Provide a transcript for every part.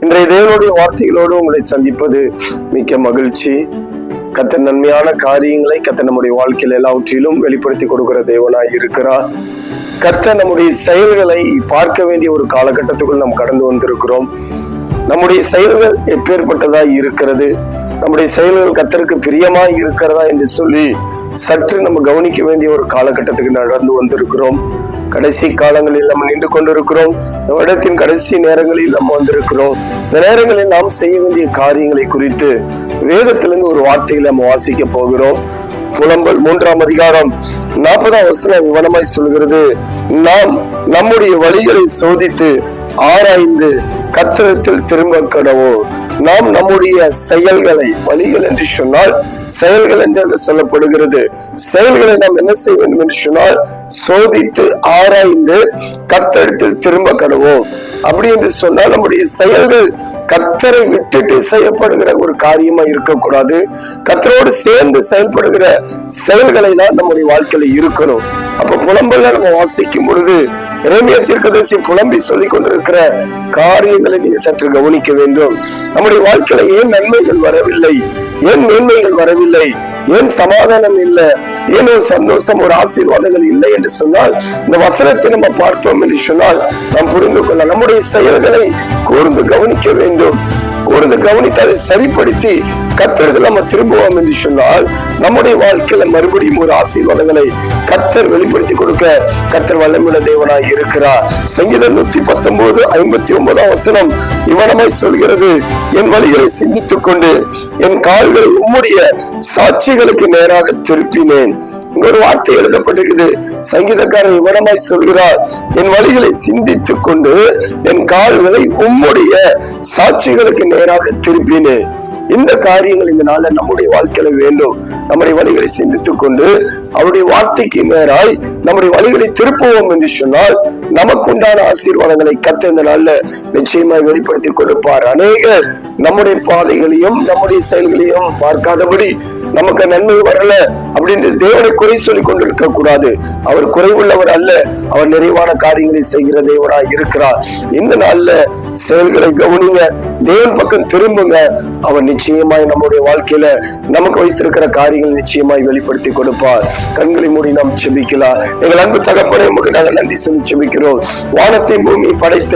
இன்றைய தேவனுடைய வார்த்தைகளோடு உங்களை சந்திப்பது மிக்க மகிழ்ச்சி. கத்த நன்மையான காரியங்களை கத்த நம்முடைய வாழ்க்கையில் எல்லாவற்றிலும் வெளிப்படுத்தி கொடுக்கிற தேவனாய் இருக்கிறார். கத்த நம்முடைய செயல்களை பார்க்க வேண்டிய ஒரு காலகட்டத்துக்குள் நாம் கடந்து வந்திருக்கிறோம். நம்முடைய செயல்கள் எப்பேற்பட்டதா இருக்கிறது? நம்முடைய செயல்கள் கத்தருக்கு பிரியமா இருக்கிறதா என்று சொல்லி சற்று நம்ம கவனிக்க வேண்டிய ஒரு காலகட்டத்துக்கு நடந்து வந்திருக்கிறோம். கடைசி காலங்களில் நம்ம நின்று கொண்டிருக்கிறோம். இடத்தின் வருடத்தின் கடைசி நேரங்களில் நம்ம வந்திருக்கிறோம். இந்த நேரங்களில் நாம் செய்ய வேண்டிய காரியங்களை குறித்து வேதத்திலிருந்து ஒரு வார்த்தைகளை நம்ம வாசிக்க போகிறோம். புலம்பல் மூன்றாம் அதிகாரம் நாற்பதாம் வசனம் விவனமாய் சொல்கிறது நாம் நம்முடைய வழிகளை சோதித்து ஆராய்ந்து கத்திரத்தில் திரும்ப கடவோ நாம் நம்முடைய செயல்களை வழிகள் என்று சொன்னால் செயல்கள் என்று அது சொல்லப்படுகிறது. செயல்களை நாம் என்ன செய்ய வேண்டும் என்று சொன்னால் சோதித்து ஆராய்ந்து கத்தரிடத்தில் திரும்ப கடவோம். அப்படி என்று சொன்னால் நம்முடைய செயல்கள் கத்தரை விட்டுட்டு செய்யப்படுகிற ஒரு காரியமா இருக்கக்கூடாது. கத்தரோடு சேர்ந்து செயல்படுகிற செயல்களை தான் நம்முடைய வாழ்க்கையில இருக்கணும். அப்ப புலம்பல்ல நம்ம வாசிக்கும் பொழுது இறைமைய தீர்க்கதரிசி புலம்பி சொல்லிக் கொண்டிருக்கிற காரியங்களை நீங்க சற்று கவனிக்க வேண்டும். நம்முடைய வாழ்க்கையில ஏன் நன்மைகள் வரவில்லை? ஏன் மேன்மைகள் வரவில்லை? ஏன் சமாதானம் இல்லை? ஏனோ சந்தோஷம் ஒரு ஆசீர்வாதங்கள் இல்லை என்று சொன்னால் இந்த வசனத்தை நம்ம பார்த்தோம் என்று சொன்னால் நாம் புரிந்து கொள்ள நம்முடைய செயல்களை கூர்ந்து கவனிக்க வேண்டும். ஒரு கவனித்து அதை சரிப்படுத்தி கத்தரத்தில் நம்ம திரும்புவோம் என்று சொன்னால் நம்முடைய வாழ்க்கையில மறுபடியும் ஒரு ஆசீர்வாதங்களை கத்தர் வெளிப்படுத்தி கொடுக்க கத்தர் வல்லமுள்ள தேவனாய் இருக்கிறார். சங்கீதம் நூத்தி பத்தொன்பது ஐம்பத்தி ஒன்பதாம் வசனம் இவனமாய் சொல்கிறது என் வழிகளை சிந்தித்துக் கொண்டு என் கால்களை உம்முடைய சாட்சிகளுக்கு நேராக திருப்பினேன். ஒரு வார்த்தை எழுதப்பட்டிருக்குது சங்கீதக்காரர் விவரமாய் சொல்கிறார் என் வழிகளை சிந்தித்துக் கொண்டு என் கால்களை உம்முடைய சாட்சிகளுக்கு நேராக திருப்பினேன் இந்த காரியங்கள் இந்த நம்முடைய வாழ்க்கையில வேண்டும். நம்முடைய வழிகளை சிந்தித்துக் கொண்டு அவருடைய வார்த்தைக்கு நேராய் நம்முடைய வழிகளை திருப்புவோம் என்று சொன்னால் நமக்கு உண்டான ஆசீர்வாதங்களை கத்த இந்த நாள்ல நிச்சயமாய் வெளிப்படுத்தி கொடுப்பார். அநேகர் நம்முடைய பாதைகளையும் நம்முடைய செயல்களையும் பார்க்காதபடி நமக்கு நன்மை வரல அப்படின்னு தேவனை குறை சொல்லி கொண்டிருக்க கூடாது. அவர் குறைவுள்ளவர் அல்ல அவர் நிறைவான காரியங்களை செய்கிற தேவனாய் இருக்கிறார். இந்த நாள்ல செயல்களை கவனிங்க தேவன் பக்கம் திரும்புங்க. அவர் நிச்சயமாய் நம்முடைய வாழ்க்கையில நமக்கு வைத்திருக்கிற காரியங்கள் நிச்சயமாய் வெளிப்படுத்தி கொடுப்பார். கண்களை மூடி நாம் செபிக்கலாம். எங்கள் அன்பு தகப்பனை உங்களுக்கு நாங்கள் நன்றி சொல்லி செபிக்கிறோம் வானத்தை பூமி படைத்த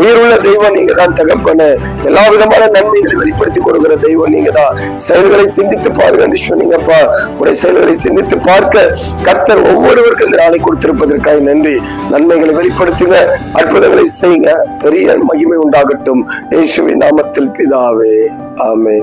உயிருள்ள தெய்வம் நீங்க தான் தகப்பன. எல்லா விதமான நன்மைகளை வெளிப்படுத்தி கொடுக்கிற தெய்வம் நீங்க தான் செயல்களை சிந்தித்து பாருங்க என்று சொன்னீங்கப்பா. உடைய செயல்களை சிந்தித்து பார்க்க கத்தர் ஒவ்வொருவருக்கும் இந்த நாளை கொடுத்திருப்பதற்காக நன்றி. நன்மைகளை வெளிப்படுத்துங்க அற்புதங்களை செய்யுங்க. பெரிய மகிமை உண்டாகட்டும். இயேசுவின் நாமத்தில் பிதாவே. ஆமே